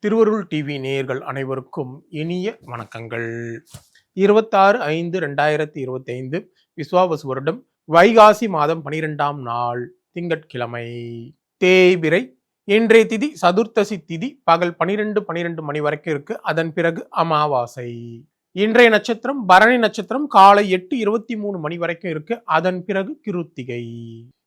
திருவருள் டிவி நேயர்கள் அனைவருக்கும் இனிய வணக்கங்கள். இருபத்தாறு ஐந்து ரெண்டாயிரத்தி இருபத்தி ஐந்து விஸ்வாவசு வருடம் வைகாசி மாதம் பனிரெண்டாம் நாள் திங்கட்கிழமை. தேய்பிரை இன்றைய திதி சதுர்த்தசி திதி பகல் பனிரெண்டு பனிரெண்டு மணி வரைக்கும் இருக்கு. அதன் பிறகு அமாவாசை. இன்றைய நட்சத்திரம் பரணி நட்சத்திரம் காலை எட்டு இருபத்தி மூணு மணி வரைக்கும் இருக்கு. அதன் பிறகு கிருத்திகை.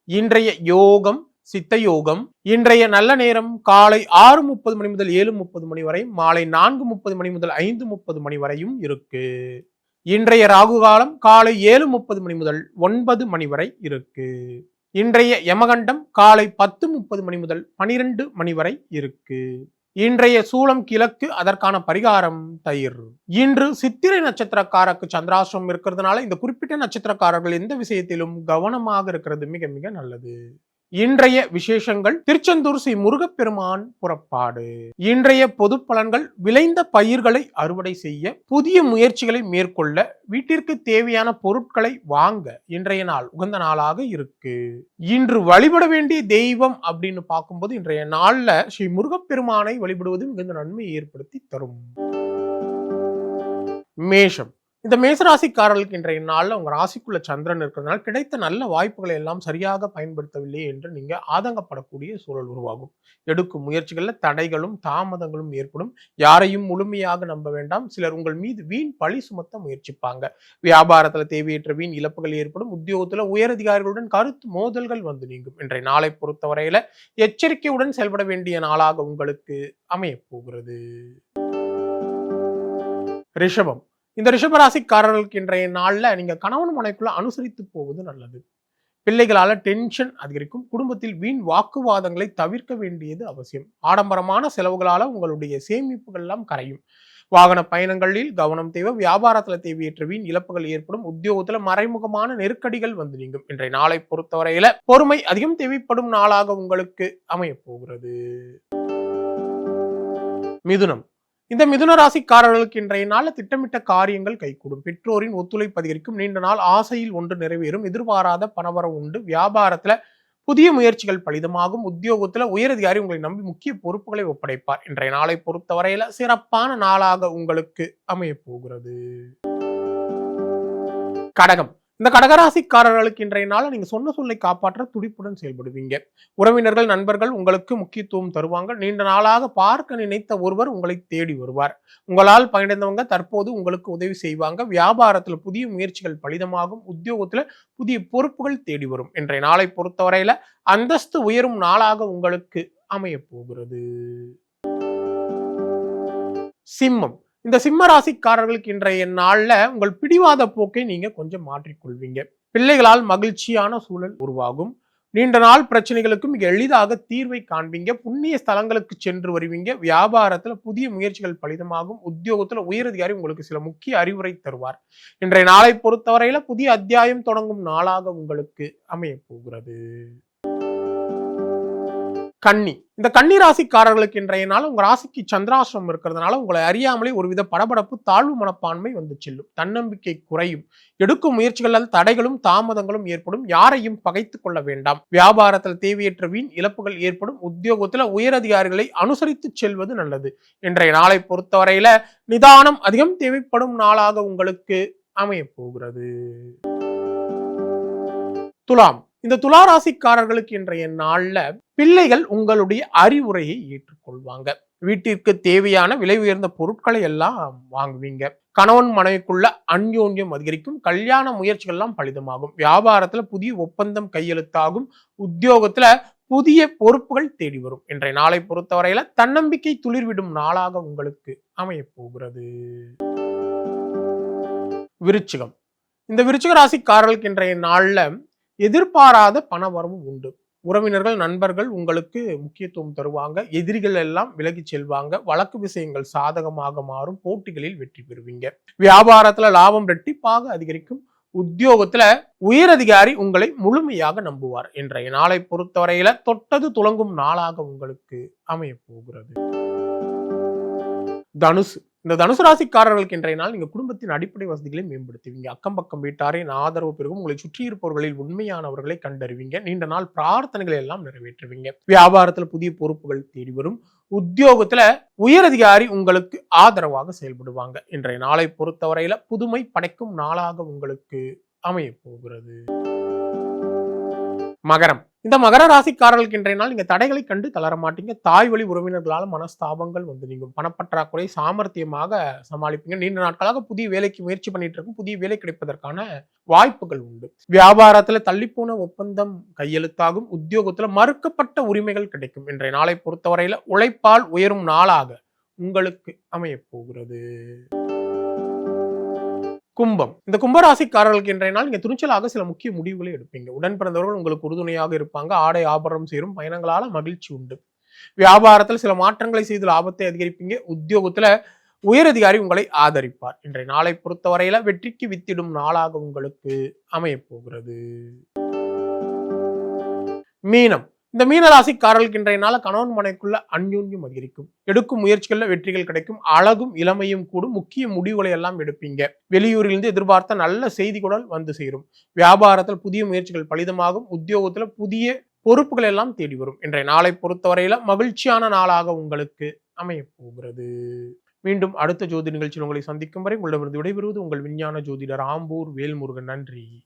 இன்றைய யோகம் சித்த யோகம் இன்றைய நல்ல நேரம் காலை ஆறு முப்பது மணி முதல் ஏழு முப்பது மணி வரை மாலை நான்கு முப்பது மணி முதல் ஐந்து முப்பது மணி வரையும் இருக்கு. இன்றைய ராகு காலம் காலை ஏழு முப்பது மணி முதல் ஒன்பது மணி வரை இருக்கு. இன்றைய யமகண்டம் காலை பத்து முப்பது மணி முதல் பனிரெண்டு மணி வரை இருக்கு. இன்றைய சூளம் கிழக்கு அதற்கான பரிகாரம் தயிர். இன்று சித்திரை நட்சத்திரக்காரருக்கு சந்திராசிரம் இருக்கிறதுனால இந்த குறிப்பிட்ட நட்சத்திரக்காரர்கள் எந்த விஷயத்திலும் கவனமாக இருக்கிறது மிக மிக நல்லது. இன்றைய விசேஷங்கள் திருச்செந்தூர் ஸ்ரீ முருகப்பெருமான் புறப்பாடு. இன்றைய பொது பலன்கள் விளைந்த பயிர்களை அறுவடை செய்ய புதிய முயற்சிகளை மேற்கொள்ள வீட்டிற்கு தேவையான பொருட்களை வாங்க இன்றைய நாள் உகந்த நாளாக இருக்கு. இன்று வழிபட வேண்டிய தெய்வம் அப்படின்னு பார்க்கும்போது இன்றைய நாள்ல ஸ்ரீ முருகப்பெருமானை வழிபடுவது மிகுந்த நன்மையை ஏற்படுத்தி தரும். மேஷம். இந்த மேசராசிக்காரர்களுக்கு இன்றைய நாளில் உங்கள் ராசிக்குள்ள சந்திரன் இருக்கிறதுனால கிடைத்த நல்ல வாய்ப்புகளை எல்லாம் சரியாக பயன்படுத்தவில்லை என்று நீங்கள் ஆதங்கப்படக்கூடிய சூழல் உருவாகும். எடுக்கும் முயற்சிகளில் தடைகளும் தாமதங்களும் ஏற்படும். யாரையும் முழுமையாக நம்ப வேண்டாம். சிலர் உங்கள் மீது வீண் பழி சுமத்த முயற்சிப்பாங்க. வியாபாரத்தில் தேவையற்ற வீண் இழப்புகள் ஏற்படும். உத்தியோகத்தில் உயரதிகாரிகளுடன் கருத்து மோதல்கள் வந்து நீங்கும். இன்றைய நாளை பொறுத்தவரையில் எச்சரிக்கையுடன் செயல்பட வேண்டிய நாளாக உங்களுக்கு அமையப் போகிறது. ரிஷபம். இந்த ரிஷபராசிக்காரர்களுக்கு இன்றைய நாளில் நீங்கள் கணவன் மனைக்குள்ள அனுசரித்து போவது நல்லது. பிள்ளைகளால் டென்ஷன் அதிகரிக்கும். குடும்பத்தில் வீண் வாக்குவாதங்களை தவிர்க்க வேண்டியது அவசியம். ஆடம்பரமான செலவுகளால் உங்களுடைய சேமிப்புகள் எல்லாம் கரையும். வாகன பயணங்களில் கவனம் தேவை. வியாபாரத்தில் தேவையற்ற வீண் இழப்புகள் ஏற்படும். உத்தியோகத்தில் மறைமுகமான நெருக்கடிகள் வந்து நீங்கும். இன்றைய நாளை பொறுத்தவரையில பொறுமை அதிகம் தேவைப்படும் நாளாக உங்களுக்கு அமையப் போகிறது. மிதுனம். இந்த மிதுன ராசிக்காரர்களுக்கு இன்றைய நாள் திட்டமிட்ட காரியங்கள் கைகூடும். பெற்றோரின் ஒத்துழைப்பு அதிகரிக்கும். நீண்ட நாள் ஆசையில் ஒன்று நிறைவேறும். எதிர்பாராத பணவரம் உண்டு. வியாபாரத்துல புதிய முயற்சிகள் பலிதமாகும். உத்தியோகத்துல உயரதிகாரி உங்களை நம்பி முக்கிய பொறுப்புகளை ஒப்படைப்பார். இன்றைய நாளை பொறுத்தவரையில சிறப்பான நாளாக உங்களுக்கு அமைய போகிறது. கடகம். இந்த கடகராசிக்காரர்களுக்கு இன்றைய நாள நீங்க சொன்ன சொல்லை காப்பாற்ற துடிப்புடன் செயல்படுவீங்க. உறவினர்கள் நண்பர்கள் உங்களுக்கு முக்கியத்துவம் தருவாங்க. நீண்ட நாளாக பார்க்க நினைத்த ஒருவர் உங்களை தேடி வருவார். உங்களால் பயனடைந்தவங்க தற்போது உங்களுக்கு உதவி செய்வாங்க. வியாபாரத்தில் புதிய முயற்சிகள் பலிதமாகும். உத்தியோகத்தில் புதிய பொறுப்புகள் தேடி வரும். இன்றைய நாளை பொறுத்தவரையில அந்தஸ்து உயரும் நாளாக உங்களுக்கு அமையப் போகிறது. சிம்மம். இந்த சிம்ம ராசிக்காரர்களுக்கு இன்றைய நாளில் உங்கள் பிடிவாத போக்கை நீங்க கொஞ்சம் மாற்றிக்கொள்வீங்க. பிள்ளைகளால் மகிழ்ச்சியான சூழல் உருவாகும். நீண்ட நாள் பிரச்சனைகளுக்கு மிக எளிதாக தீர்வை காண்பீங்க. புண்ணிய ஸ்தலங்களுக்கு சென்று வருவீங்க. வியாபாரத்தில் புதிய முயற்சிகள் பலிதமாகும். உத்தியோகத்தில் உயரதிகாரி உங்களுக்கு சில முக்கிய அறிவுரை தருவார். இன்றைய நாளை பொறுத்தவரையில புதிய அத்தியாயம் தொடங்கும் நாளாக உங்களுக்கு அமைய போகிறது. கன்னி. இந்த கன்னி ராசிக்காரர்களுக்கு இன்றைய நாள் உங்க ராசிக்கு சந்திராசிரம் இருக்கிறதுனால உங்களை அறியாமலே ஒருவித படபடப்பு தாழ்வு மனப்பான்மை வந்து செல்லும். தன்னம்பிக்கை குறையும். எடுக்கும் முயற்சிகளால் தடைகளும் தாமதங்களும் ஏற்படும். யாரையும் பகைத்து கொள்ள வேண்டாம். வியாபாரத்தில் தேவையற்ற வீண் இழப்புகள் ஏற்படும். உத்தியோகத்தில் உயரதிகாரிகளை அனுசரித்து செல்வது நல்லது. இன்றைய நாளை பொறுத்தவரையில நிதானம் அதிகம் தேவைப்படும் நாளாக உங்களுக்கு அமைய போகிறது. துலாம். இந்த துளாராசிக்காரர்களுக்கு இன்றைய நாள்ல பிள்ளைகள் உங்களுடைய அறிவுரையை ஏற்றுக்கொள்வாங்க. வீட்டிற்கு தேவையான விலை உயர்ந்த பொருட்களை எல்லாம் வாங்குவீங்க. கணவன் மனைவிக்குள்ள அந்யோன்யம் அதிகரிக்கும். கல்யாண முயற்சிகள் எல்லாம் பலிதமாகும். வியாபாரத்துல புதிய ஒப்பந்தம் கையெழுத்தாகும். உத்தியோகத்துல புதிய பொறுப்புகள் தேடி வரும். இன்றைய நாளை பொறுத்தவரையில தன்னம்பிக்கை துளிர்விடும் நாளாக உங்களுக்கு அமையப் போகிறது விருச்சிகம். இந்த விருச்சிக ராசிக்காரர்களுக்கு இன்றைய நாள்ல எதிர்பாராத பண வரவும் உண்டு. உறவினர்கள் நண்பர்கள் உங்களுக்கு முக்கியத்துவம் தருவாங்க. எதிரிகள் எல்லாம் விலகி செல்வாங்க. வழக்கு விஷயங்கள் சாதகமாக மாறும். போட்டிகளில் வெற்றி பெறுவீங்க. வியாபாரத்துல லாபம் ரெட்டிப்பாக அதிகரிக்கும். உத்தியோகத்துல உயரதிகாரி உங்களை முழுமையாக நம்புவார் இன்றைய நாளை பொறுத்தவரையில தொட்டது துளங்கும் நாளாக உங்களுக்கு அமைய போகிறது. தனுசு. இந்த தனுசு ராசிக்காரர்களுக்கு இன்றைய நாள் நீங்கள் குடும்பத்தின் அடிப்படை வசதிகளை மேம்படுத்துவீங்க. அக்கம் பக்கம் வீட்டாரின் ஆதரவு பெருகும். உங்களை சுற்றி இருப்பவர்களில் உண்மையானவர்களை கண்டறிவீங்க. நீண்ட நாள் பிரார்த்தனைகளை எல்லாம் நிறைவேற்றுவீங்க. வியாபாரத்தில் புதிய பொறுப்புகள் தேடி வரும். உத்தியோகத்துல உயரதிகாரி உங்களுக்கு ஆதரவாக செயல்படுவாங்க. இன்றைய நாளை பொறுத்தவரையில புதுமை படைக்கும் நாளாக உங்களுக்கு அமைய போகிறது. மகரம். இந்த மகர ராசிக்காரர்களுக்கு இன்றைய நாள் நீங்க தடைகளை கண்டு தளர மாட்டீங்க. தாய் வழி உறவினர்களால் மனஸ்தாபங்கள் வந்து நீங்கும். பணப்பற்றாக்குறை சாமர்த்தியமாக சமாளிப்பீங்க. நீண்ட நாட்களாக புதிய வேலைக்கு முயற்சி பண்ணிட்டு இருக்கும் புதிய வேலை கிடைப்பதற்கான வாய்ப்புகள் உண்டு. வியாபாரத்துல தள்ளிப்போன ஒப்பந்தம் கையெழுத்தாகும். உத்தியோகத்துல மறுக்கப்பட்ட உரிமைகள் கிடைக்கும். இன்றைய நாளை பொறுத்தவரையில உழைப்பால் உயரும் நாளாக உங்களுக்கு அமையப் போகிறது. கும்பம். இந்த கும்பராசிக்காரர்களுக்கு இன்றைய நாள் நீங்க துணிச்சலாக சில முக்கிய முடிவுகளை எடுப்பீங்க. உடன் பிறந்தவர்கள் உங்களுக்கு உறுதுணையாக இருப்பாங்க. ஆடை ஆபரணம் சேரும். பயணங்களால மகிழ்ச்சி உண்டு. வியாபாரத்தில் சில மாற்றங்களை செய்து லாபத்தை அதிகரிப்பீங்க. உத்தியோகத்துல உயரதிகாரி உங்களை ஆதரிப்பார். இன்றைய நாளை பொறுத்தவரையில வெற்றிக்கு வித்திடும் நாளாக உங்களுக்கு அமையப்போகிறது. மீனம். இந்த மீனராசிக்காரர்களுக்கு இன்றைய நாள கணவன் மனைக்குள்ள அந்யோன்யம் அதிகரிக்கும். எடுக்கும் முயற்சிகள்ல வெற்றிகள் கிடைக்கும். அழகும் இளமையும் கூடும். முக்கிய முடிவுகளை எல்லாம் எடுப்பீங்க. வெளியூரிலிருந்து எதிர்பார்த்த நல்ல செய்திகளுடன் வந்து சேரும். வியாபாரத்தில் புதிய முயற்சிகள் பலிதமாகும். உத்தியோகத்துல புதிய பொறுப்புகள் எல்லாம் தேடி வரும். இன்றைய நாளை பொறுத்தவரையில மகிழ்ச்சியான நாளாக உங்களுக்கு அமைய போகிறது மீண்டும் அடுத்த ஜோதி நிகழ்ச்சியில் உங்களை சந்திக்கும் வரை உங்களிடமிருந்து விடைபெறுவது உங்கள் விஞ்ஞான ஜோதிடர் ஆம்பூர் வேல்முருகன். நன்றி.